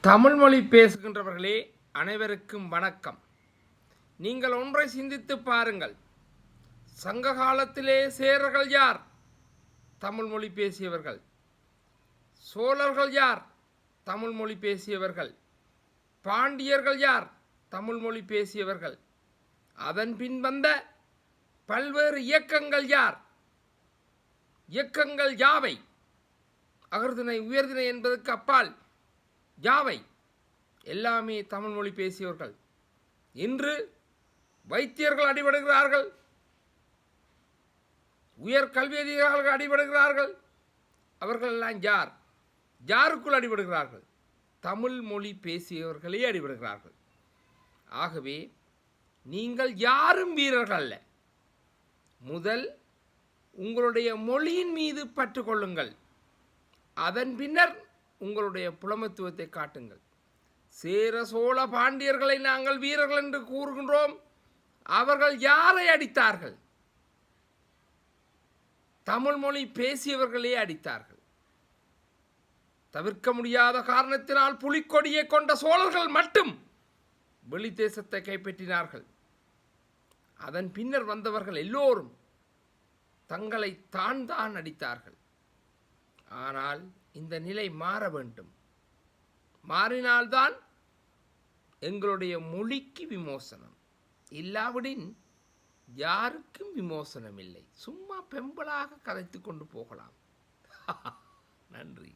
தமிழ் மொழி பேசுகின்றவர்களே அனைவருக்கும் வணக்கம். நீங்கள் ஒன்றை சிந்தித்து பாருங்கள். சங்க காலத்திலே சேரர்கள் யார்? தமிழ் மொழி பேசியவர்கள். சோழர்கள் யார்? தமிழ் மொழி பேசியவர்கள். பாண்டியர்கள் யார்? தமிழ் மொழி பேசியவர்கள். அதன் பின் வந்த பல்வேறு இயக்கங்கள் யார்? இயக்கங்கள் யாவை? அகர்தினை உயர்தினை என்பதற்கு அப்பால் யாவை? எல்லாமே தமிழ் மொழி பேசியவர்கள். இன்று வைத்தியர்கள் அடிபடுகிறார்கள். உயர் கல்வி அதிகாரிகள் அடிபடுகிறார்கள். அவர்கள் எல்லாம் யார்? யாருக்குள் அடிபடுகிறார்கள்? தமிழ் மொழி பேசியவர்களே அடிபடுகிறார்கள். ஆகவே நீங்கள் யாரும் வீரர்கள் அல்ல. முதல் உங்களுடைய மொழியின் மீது பற்றுக்கொள்ளுங்கள். அதன் பின்னர் உங்களுடைய புலமத்துவத்தை காட்டுங்கள். சேர சோழ பாண்டியர்களை நாங்கள் வீரர்கள் என்று கூறுகின்றோம். அவர்கள் யாரை அடித்தார்கள்? தமிழ் மொழி பேசியவர்களே அடித்தார்கள். தவிர்க்க முடியாத காரணத்தினால் புலிக்கொடியை கொண்ட சோழர்கள் மட்டும் வெளி தேசத்தை கைப்பற்றினார்கள். அதன் பின்னர் வந்தவர்கள் எல்லோரும் தங்களை தான் தான் அடித்தார்கள். ஆனால் இந்த நிலை மாற வேண்டும். மாறினால்தான் எங்களுடைய மொழிக்கு விமோசனம். இல்லாவிடின் யாருக்கும் விமோசனம் இல்லை சும்மா பெம்பலாக கதைத்து கொண்டு போகலாம். நன்றி.